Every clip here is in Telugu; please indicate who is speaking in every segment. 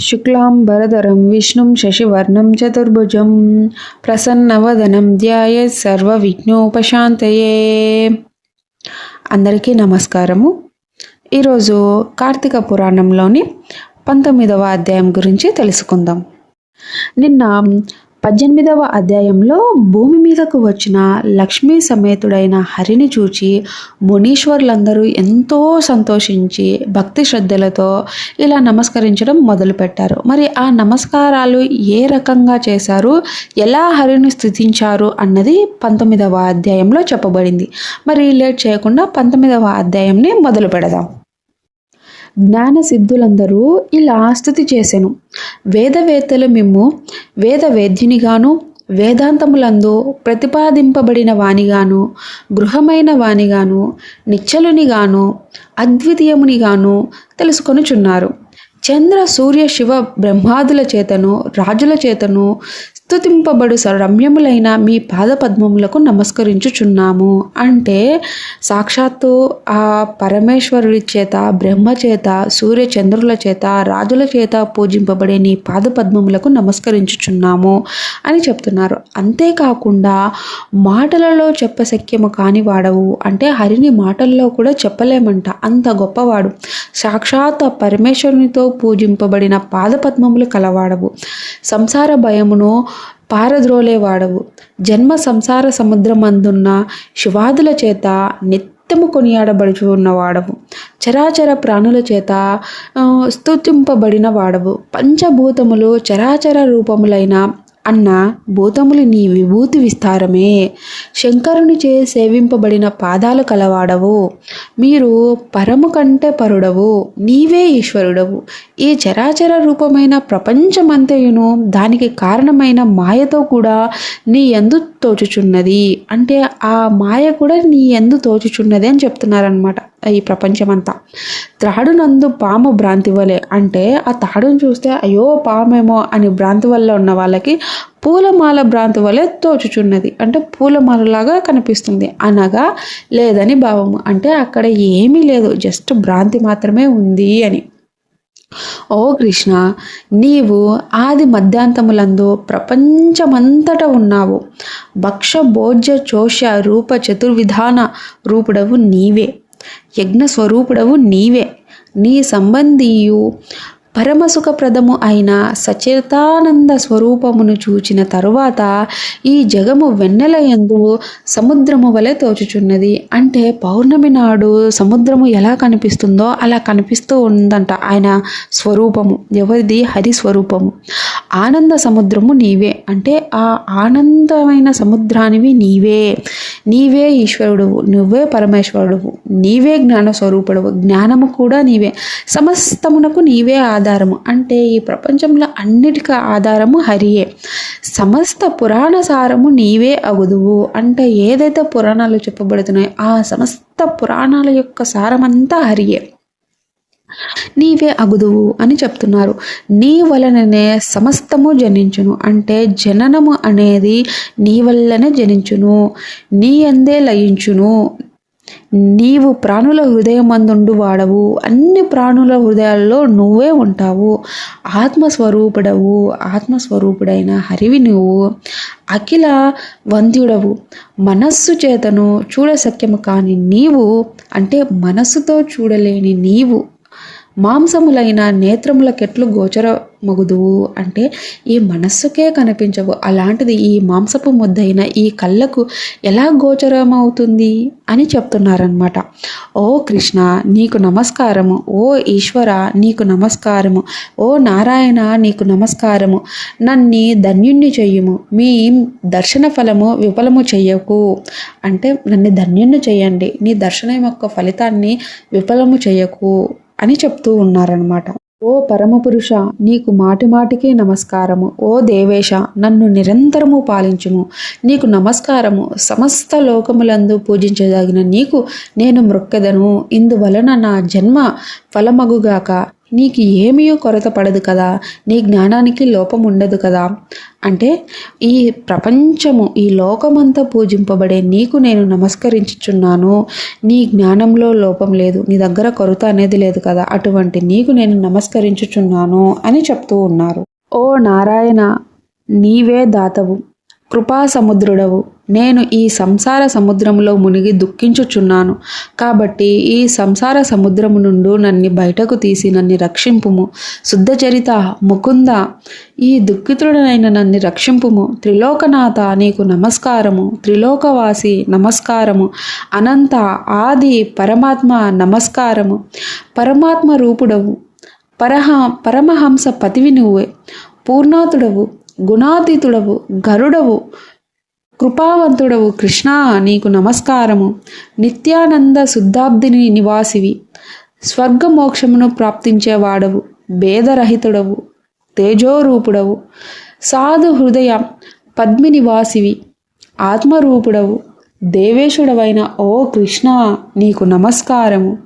Speaker 1: శుక్లాంబరధరం విష్ణుం శశివర్ణం చతుర్భుజం ప్రసన్నవదనం ధ్యాయ సర్వ విఘ్నోపశాంతయే అందరికీ నమస్కారము. ఈరోజు కార్తీక పురాణంలోని పంతొమ్మిదవ అధ్యాయం గురించి తెలుసుకుందాం. నిన్న పద్దెనిమిదవ అధ్యాయంలో భూమి మీదకు వచ్చిన లక్ష్మీ సమేతుడైన హరిని చూచి మునీశ్వరులందరూ ఎంతో సంతోషించి భక్తి శ్రద్ధలతో ఇలా నమస్కరించడం మొదలుపెట్టారు. మరి ఆ నమస్కారాలు ఏ రకంగా చేశారు? ఎలా హరిని స్థుతించారు? అన్నది పంతొమ్మిదవ అధ్యాయంలో చెప్పబడింది. మరి లేట్ చేయకుండా పంతొమ్మిదవ అధ్యాయంని మొదలు పెడదాం జ్ఞాన సిద్ధులందరూ ఇలా స్థుతి చేసెను. వేదవేత్తలు మిమ్ము వేద వేద్యునిగాను వేదాంతములందు ప్రతిపాదింపబడిన వానిగాను గృహమైన వానిగాను నిచ్చలునిగాను అద్వితీయమునిగాను తెలుసుకొనుచున్నారు. చంద్ర సూర్య శివ బ్రహ్మాదుల చేతను రాజుల చేతను స్తుతింపబడు రమ్యములైన మీ పాదపద్మములకు నమస్కరించుచున్నాము. అంటే సాక్షాత్తు ఆ పరమేశ్వరుడి చేత బ్రహ్మ చేత సూర్య చంద్రుల చేత రాజుల చేత పూజింపబడే నీ పాదపద్మములకు నమస్కరించుచున్నాము అని చెప్తున్నారు. అంతేకాకుండా మాటలలో చెప్పశక్యము కాని వాడవు అంటే హరిని మాటల్లో కూడా చెప్పలేమంట. అంత గొప్పవాడు. సాక్షాత్ పరమేశ్వరునితో పూజింపబడిన పాదపద్మములు కలవాడవు. సంసార భయమును పారద్రోలేవాడవు. జన్మ సంసార సముద్రమందున్న శివాదుల చేత నిత్యము కొనియాడబడుచు ఉన్నవాడవు. చరాచర ప్రాణుల చేత స్తుతింపబడిన వాడవు పంచభూతములు చరాచర రూపములైన అన్న భూతములు నీ విభూతి విస్తారమే. శంకరుని చే సేవింపబడిన పాదాలు కలవాడవు. మీరు పరము కంటే పరుడవు. నీవే ఈశ్వరుడవు. ఈ చరాచర రూపమైన ప్రపంచమంతయును దానికి కారణమైన మాయతో కూడా నీ ఎందు తోచుచున్నది. అంటే ఆ మాయ కూడా నీ ఎందు తోచుచున్నది అని చెప్తున్నారనమాట ఈ ప్రపంచమంతా. త్రాడునందు పాము భ్రాంతి వలె అంటే ఆ తాడును చూస్తే అయ్యో పామేమో అని భ్రాంతి వల్ల ఉన్న వాళ్ళకి పూలమాల భ్రాంతి వలె తోచుచున్నది. అంటే పూలమాలలాగా కనిపిస్తుంది. అనగా లేదని భావము. అంటే అక్కడ ఏమీ లేదు. జస్ట్ భ్రాంతి మాత్రమే ఉంది అని. ఓ కృష్ణ నీవు ఆది మధ్యాంతములందు ప్రపంచమంతట ఉన్నావు. భక్ష భోజ్య చోష రూప చతుర్విధాన రూపుడవు నీవే. యజ్ఞ స్వరూపుడవు నీవే. నీ సంబంధియు పరమసుఖప్రదము అయిన సచేతానంద స్వరూపమును చూచిన తరువాత ఈ జగము వెన్నెల ఎందు సముద్రము వలె తోచుచున్నది. అంటే పౌర్ణమి నాడు సముద్రము ఎలా కనిపిస్తుందో అలా కనిపిస్తూ ఉందంట ఆయన స్వరూపము. ఎవరిది? హరి స్వరూపము. ఆనంద సముద్రము నీవే. అంటే ఆ ఆనందమైన సముద్రానివి నీవే. నీవే ఈశ్వరుడువు. నువ్వే పరమేశ్వరుడువు. నీవే జ్ఞాన స్వరూపుడువు జ్ఞానము కూడా నీవే. సమస్తమునకు నీవే ఆధారము. అంటే ఈ ప్రపంచంలో అన్నిటికీ ఆధారము హరియే. సమస్త పురాణ సారము నీవే అగుదువు అంటే ఏదైతే పురాణాలు చెప్పబడుతున్నాయో ఆ సమస్త పురాణాల యొక్క సారమంతా హరియే. నీవే అగుదువు అని చెప్తున్నారు. నీ వలననే సమస్తము జనించును. అంటే జననము అనేది నీ వల్లనే జనించును. నీ అందే లయించును. నీవు ప్రాణుల హృదయమందుండు వాడవు అన్ని ప్రాణుల హృదయాల్లో నువ్వే ఉంటావు. ఆత్మస్వరూపుడవు ఆత్మస్వరూపుడైన హరివి నువ్వు. అఖిల వంద్యుడవు. మనస్సు చేతను చూడశక్యము కాని నీవు అంటే మనస్సుతో చూడలేని నీవు. మాంసములైన నేత్రములకెట్లు గోచర మగుదువు అంటే ఈ మనస్సుకే కనిపించవు. అలాంటిది ఈ మాంసపు ముద్దైన ఈ కళ్ళకు ఎలా గోచరమవుతుంది అని చెప్తున్నారనమాట ఓ కృష్ణ నీకు నమస్కారము. ఓ ఈశ్వర నీకు నమస్కారము. ఓ నారాయణ నీకు నమస్కారము. నన్ని ధన్యుణ్ణి చెయ్యము మీ దర్శన ఫలము విఫలము చెయ్యకు అంటే నన్ను ధన్యుణ్ణి చేయండి. నీ దర్శనం యొక్క ఫలితాన్ని విఫలము చేయకు. అని చెప్తూ ఉన్నారనమాట ఓ పరమపురుష నీకు మాటిమాటికి నమస్కారము. ఓ దేవేశ నన్ను నిరంతరము పాలించుము. నీకు నమస్కారము. సమస్త లోకములందు పూజించదగిన నీకు నేను మృక్కెదను. ఇందువలన నా జన్మ ఫలమగుగాక నీకు ఏమీ కొరత పడదు కదా నీ జ్ఞానానికి లోపం ఉండదు కదా. అంటే ఈ ప్రపంచము ఈ లోకమంతా పూజింపబడే నీకు నేను నమస్కరించుచున్నాను. నీ జ్ఞానంలో లోపం లేదు నీ దగ్గర కొరత అనేది లేదు కదా అటువంటి నీకు నేను నమస్కరించుచున్నాను అని చెప్తూ ఉన్నారు. ఓ నారాయణ నీవే దాతవు. కృపాసముద్రుడవు. నేను ఈ సంసార సముద్రంలో మునిగి దుఃఖించుచున్నాను. కాబట్టి ఈ సంసార సముద్రము నుండి నన్ను బయటకు తీసి నన్ను రక్షింపుము. శుద్ధచరిత ముకుంద ఈ దుఃఖితుడనైన నన్ను రక్షింపుము. త్రిలోకనాథ నీకు నమస్కారము. త్రిలోకవాసి నమస్కారము. అనంత ఆది పరమాత్మ నమస్కారము. పరమాత్మ రూపుడవు. పరహ పరమహంస పతివి నువ్వే. పూర్ణాతుడవు. గుణాతీతుడవు గరుడవు కృపావంతుడవు కృష్ణ నీకు నమస్కారము. నిత్యానంద శుద్ధాబ్దిని నివాసివి. స్వర్గమోక్షమును ప్రాప్తించేవాడవు భేదరహితుడవు తేజోరూపుడవు. సాధు హృదయ పద్మినివాసివి ఆత్మరూపుడవు. దేవేశుడవైన ఓ కృష్ణ నీకు నమస్కారము.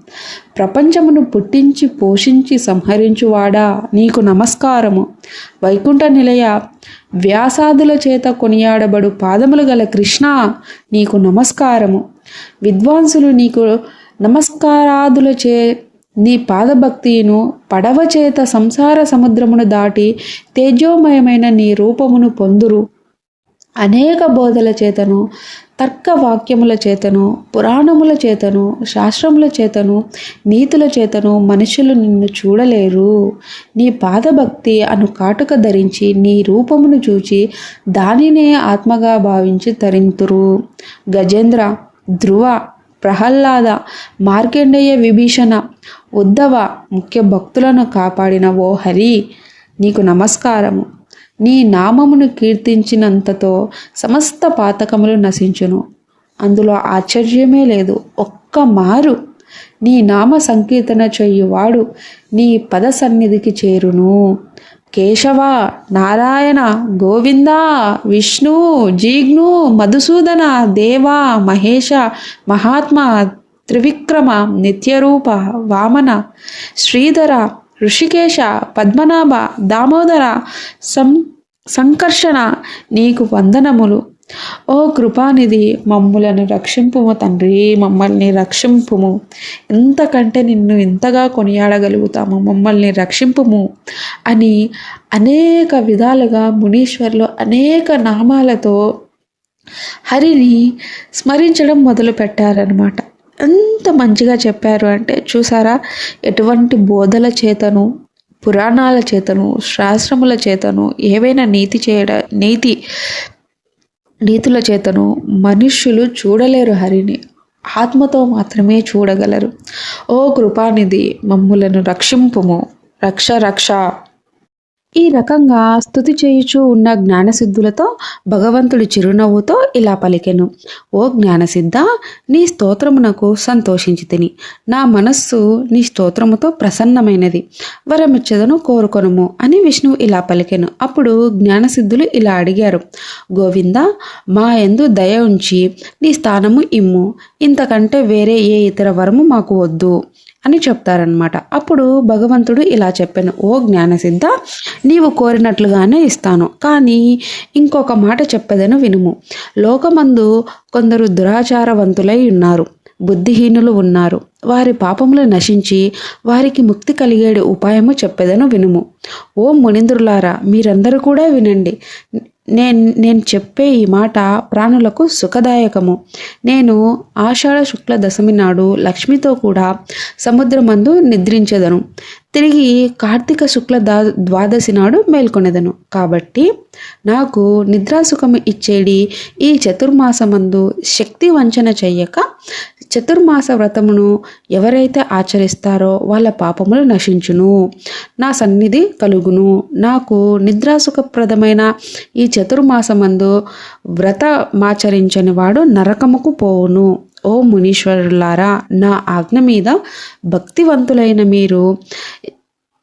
Speaker 1: ప్రపంచమును పుట్టించి పోషించి సంహరించువాడా? నీకు నమస్కారము. వైకుంఠ నిలయ వ్యాసాదుల చేత కొనియాడబడు పాదములు గల కృష్ణ నీకు నమస్కారము. విద్వాంసులు నీకు నమస్కారాదుల చే నీ పాదభక్తిను పడవ చేత సంసార సముద్రమును దాటి తేజోమయమైన నీ రూపమును పొందురు. అనేక బోధల చేతను తర్క వాక్యముల చేతను పురాణముల చేతను శాస్త్రముల చేతను నీతుల చేతను మనుషులు నిన్ను చూడలేరు. నీ పాదభక్తి అను కాటుక ధరించి నీ రూపమును చూచి దానినే ఆత్మగా భావించి తరింతురు. గజేంద్ర ధ్రువ ప్రహ్లాద మార్కండేయ విభీషణ ఉద్ధవ ముఖ్య భక్తులను కాపాడిన ఓ హరి నీకు నమస్కారము. నీ నామమును కీర్తించినంతతో సమస్త పాతకములు నశించును. అందులో ఆశ్చర్యమే లేదు. ఒక్క మారు నీ నామ సంకీర్తన చెయ్యువాడు నీ పద సన్నిధికి చేరును. కేశవ నారాయణ గోవింద విష్ణు జీగ్ను మధుసూదన దేవ మహేష మహాత్మ త్రివిక్రమ నిత్యరూప వామన శ్రీధర ఋషికేశ పద్మనాభ దామోదర సం సంకర్షణ నీకు వందనములు. ఓ కృపానిధి మమ్ములను రక్షింపుము తండ్రి మమ్మల్ని రక్షింపుము. ఎంతకంటే నిన్ను ఎంతగా కొనియాడగలుగుతాము మమ్మల్ని రక్షింపుము అని అనేక విధాలుగా మునీశ్వర్లు అనేక నామాలతో హరిని స్మరించడం మొదలు పెట్టారనమాట ఎంత మంచిగా చెప్పారు అంటే చూసారా? ఎటువంటి బోధల చేతను పురాణాల చేతను శాస్త్రముల చేతను ఏవైనా నీతి చేయడ నీతి నీతుల చేతను మనుష్యులు చూడలేరు హరిని. ఆత్మతో మాత్రమే చూడగలరు. ఓ కృపానిధి మమ్ములను రక్షింపుము. రక్ష రక్ష. ఈ రకంగా స్థుతి చేయుచూ ఉన్న జ్ఞానసిద్ధులతో భగవంతుడి చిరునవ్వుతో ఇలా పలికెను. ఓ జ్ఞానసిద్ధ నీ స్తోత్రమునకు సంతోషించి తిని. నా మనస్సు నీ స్తోత్రముతో ప్రసన్నమైనది. వరమిచ్చదను కోరుకొనుము అని విష్ణువు ఇలా పలికెను. అప్పుడు జ్ఞానసిద్ధులు ఇలా అడిగారు. గోవింద మా ఎందు దయ ఉంచి నీ స్థానము ఇమ్ము. ఇంతకంటే వేరే ఏ ఇతర వరము మాకు వద్దు. అని చెప్తారనమాట అప్పుడు భగవంతుడు ఇలా చెప్పాను ఓ జ్ఞానసిద్ధ నీవు కోరినట్లుగానే ఇస్తాను. కానీ ఇంకొక మాట చెప్పేదను వినుము. లోకమందు కొందరు దురాచారవంతులై ఉన్నారు బుద్ధిహీనులు ఉన్నారు. వారి పాపములు నశించి వారికి ముక్తి కలిగేడు ఉపాయము చెప్పేదను వినుము. ఓ మునింద్రులారా మీరందరూ కూడా వినండి. నేను నేను చెప్పే ఈ మాట ప్రాణులకు సుఖదాయకము. నేను ఆషాఢ శుక్ల దశమి నాడు లక్ష్మితో కూడా సముద్రమందు నిద్రించెదను. తిరిగి కార్తీక శుక్ల దా ద్వాదశి నాడు మేల్కొనేదను. కాబట్టి నాకు నిద్రాసుఖము ఇచ్చేడి ఈ చతుర్మాసమందు శక్తి వంచన చెయ్యక చతుర్మాస వ్రతమును ఎవరైతే ఆచరిస్తారో వాళ్ళ పాపములు నశించును. నా సన్నిధి కలుగును. నాకు నిద్రాసుఖప్రదమైన ఈ చతుర్మాసమందు వ్రతమాచరించని వాడు నరకముకు పోవును. ఓ మునీశ్వరులారా నా ఆజ్ఞ మీద భక్తివంతులైన మీరు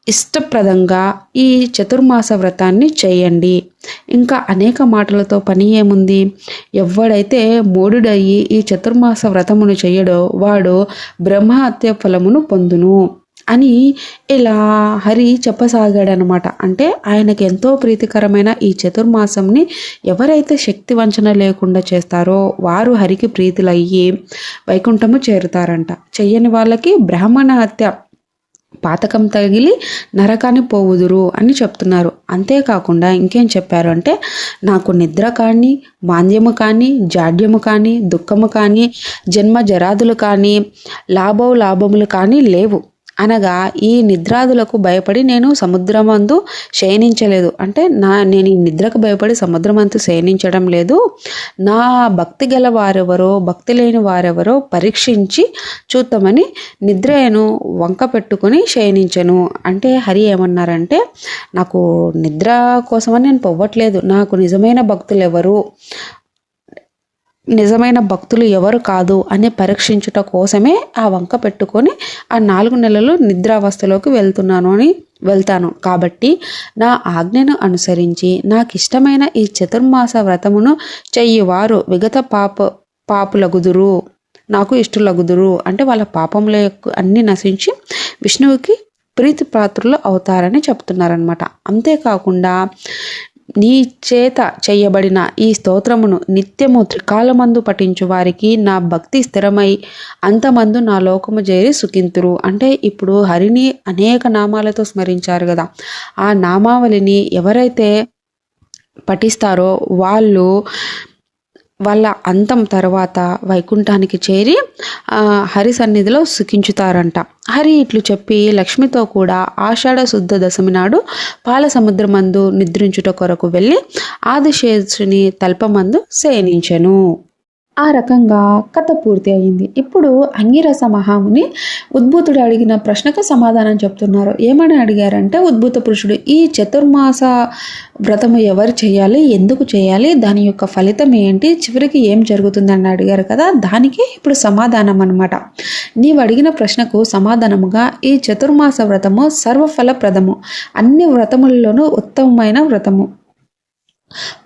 Speaker 1: ఇష్టప్రదంగా ఈ చతుర్మాస వ్రతాన్ని చేయండి. ఇంకా అనేక మాటలతో పని ఏముంది? ఎవడైతే మూడుడయ్యి ఈ చతుర్మాస వ్రతమును చేయడో వాడు బ్రహ్మహత్య ఫలమును పొందును. అని ఇలా హరి చెప్పసాగాడనమాట. అంటే ఆయనకు ఎంతో ప్రీతికరమైన ఈ చతుర్మాసంని ఎవరైతే శక్తి వంచన లేకుండా చేస్తారో వారు హరికి ప్రీతులయ్యి వైకుంఠము చేరుతారంట. చెయ్యని వాళ్ళకి బ్రాహ్మణ హత్య పాతకం తగిలి నరకాన్ని పోవుదురు అని చెప్తున్నారు. అంతేకాకుండా ఇంకేం చెప్పారు అంటే నాకు నిద్ర కానీ మాంద్యము కానీ జాడ్యము కానీ దుఃఖము కానీ జన్మ జరాదులు కానీ లాభో లాభములు కానీ లేవు. అనగా ఈ నిద్రాదులకు భయపడి నేను సముద్రమందు శయనించలేదు. అంటే నా నేను ఈ నిద్రకు భయపడి సముద్రమందు శయనించడం లేదు. నా భక్తి గల వారెవరో భక్తి లేని వారెవరో పరీక్షించి చూద్దామని నిద్రను వంక పెట్టుకొని శయనించను. అంటే హరి ఏమన్నారంటే నాకు నిద్ర కోసమని నేను పొవ్వట్లేదు. నాకు నిజమైన భక్తులు ఎవరు నిజమైన భక్తులు ఎవరు కాదు అని పరీక్షించుట కోసమే ఆ వంక పెట్టుకొని ఆ నాలుగు నెలలు నిద్రావస్థలోకి వెళ్తున్నాను అని వెళ్తాను. కాబట్టి నా ఆజ్ఞను అనుసరించి నాకు ఇష్టమైన ఈ చతుర్మాస వ్రతమును చెయ్యివారు విగత పాప పాపులగుదురు నాకు ఇష్టలగుదురు అంటే వాళ్ళ పాపముల అన్నీ నశించి విష్ణువుకి ప్రీతి పాత్రలు అవుతారని చెప్తున్నారనమాట అంతేకాకుండా నీ చేత చేయబడిన ఈ స్తోత్రమును నిత్యము త్రికాలమందు పఠించు వారికి నా భక్తి స్థిరమై అంతమందు నా లోకము చేరి సుఖింతురు. అంటే ఇప్పుడు హరిని అనేక నామాలతో స్మరించారు కదా. ఆ నామావళిని ఎవరైతే పఠిస్తారో వాళ్ళు వాళ్ళ అంతం తర్వాత వైకుంఠానికి చేరి హరి సన్నిధిలో సుఖించుతారంట. హరి ఇట్లు చెప్పి లక్ష్మితో కూడా ఆషాఢ శుద్ధ దశమి నాడు పాల సముద్రమందు నిద్రించుట కొరకు వెళ్ళి ఆదిశేషుని తల్పమందు శయనించెను ఆ రకంగా కథ పూర్తి అయింది ఇప్పుడు అంగిరస మహాముని ఉద్భూతుడు అడిగిన ప్రశ్నకు సమాధానం చెప్తున్నారు. ఏమని అడిగారంటే ఉద్భూత పురుషుడు ఈ చతుర్మాస వ్రతము ఎవరు చేయాలి? ఎందుకు చేయాలి? దాని యొక్క ఫలితం ఏంటి? చివరికి ఏం జరుగుతుందని అడిగారు కదా దానికి ఇప్పుడు సమాధానం అనమాట నీవు అడిగిన ప్రశ్నకు సమాధానముగా ఈ చతుర్మాస వ్రతము సర్వఫలప్రదము. అన్ని వ్రతములలోనూ ఉత్తమమైన వ్రతము.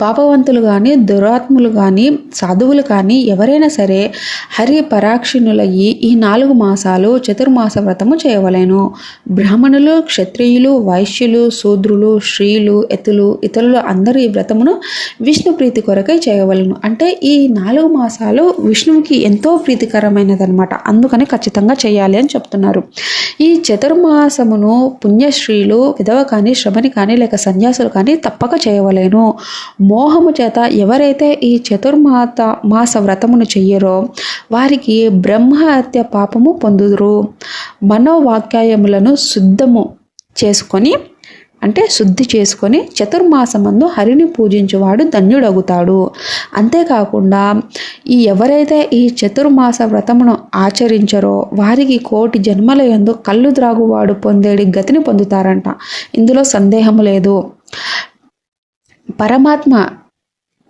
Speaker 1: పాపవంతులు కానీ దురాత్ములు కానీ సాధువులు కానీ ఎవరైనా సరే హరి పరాక్షిణులయ్యి ఈ నాలుగు మాసాలు చతుర్మాస వ్రతము చేయవలేను. బ్రాహ్మణులు క్షత్రియులు వైశ్యులు శూద్రులు స్త్రీలు ఎతులు ఇతరులు అందరూ ఈ వ్రతమును విష్ణు ప్రీతి కొరకై చేయవలను. అంటే ఈ నాలుగు మాసాలు విష్ణువుకి ఎంతో ప్రీతికరమైనదనమాట అందుకని ఖచ్చితంగా చేయాలి అని చెప్తున్నారు. ఈ చతుర్మాసమును పుణ్యశ్రీలు విధవ కానీ శ్రమని కానీ లేక సన్యాసులు కానీ తప్పక చేయవలేను. మోహము చేత ఎవరైతే ఈ చతుర్మాత మాస వ్రతమును చెయ్యరో వారికి బ్రహ్మహత్య పాపము పొందుదురు. మనోవాక్యాయములను శుద్ధము చేసుకొని అంటే శుద్ధి చేసుకొని చతుర్మాసమందు హరిని పూజించువాడు ధన్యుడగుతాడు. అంతేకాకుండా ఈ ఎవరైతే ఈ చతుర్మాస వ్రతమును ఆచరించరో వారికి కోటి జన్మల ఎందు కళ్ళు ద్రాగువాడు పొందేడి గతిని పొందుతారంట. ఇందులో సందేహం లేదు. పరమాత్మ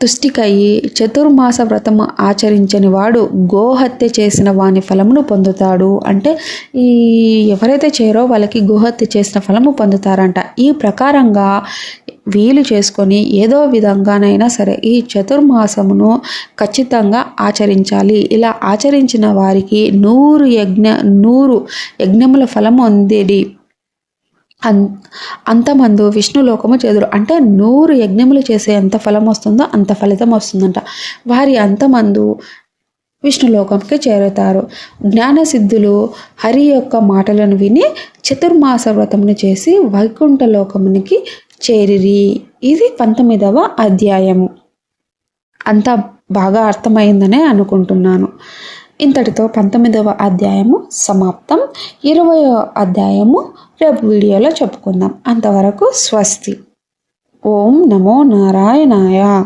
Speaker 1: తుష్టికయ్యి చతుర్మాస వ్రతము ఆచరించని వాడు గోహత్య చేసిన వాని ఫలమును పొందుతాడు. అంటే ఈ ఎవరైతే చేరో వాళ్ళకి గోహత్య చేసిన ఫలము పొందుతారంట. ఈ ప్రకారంగా వీలు చేసుకొని ఏదో విధంగానైనా సరే ఈ చతుర్మాసమును ఖచ్చితంగా ఆచరించాలి. ఇలా ఆచరించిన వారికి నూరు యజ్ఞ నూరు యజ్ఞముల ఫలము అందేది. అన్ అంతమందు విష్ణులోకము చేదురు. అంటే నూరు యజ్ఞములు చేసే ఎంత ఫలం వస్తుందో అంత ఫలితం వస్తుందంట. వారి అంతమందు విష్ణులోకంకి చేరుతారు. జ్ఞానసిద్ధులు హరి యొక్క మాటలను విని చతుర్మాస వ్రతమును చేసి వైకుంఠ లోకమునికి చేరిరి. ఇది పంతొమ్మిదవ అధ్యాయము. అంత బాగా అర్థమైందనే అనుకుంటున్నాను. ఇంతటితో పంతొమ్మిదవ అధ్యాయము సమాప్తం. ఇరవయో అధ్యాయము రేపు వీడియోలో చెప్పుకుందాం. అంతవరకు స్వస్తి. ఓం నమో నారాయణాయ.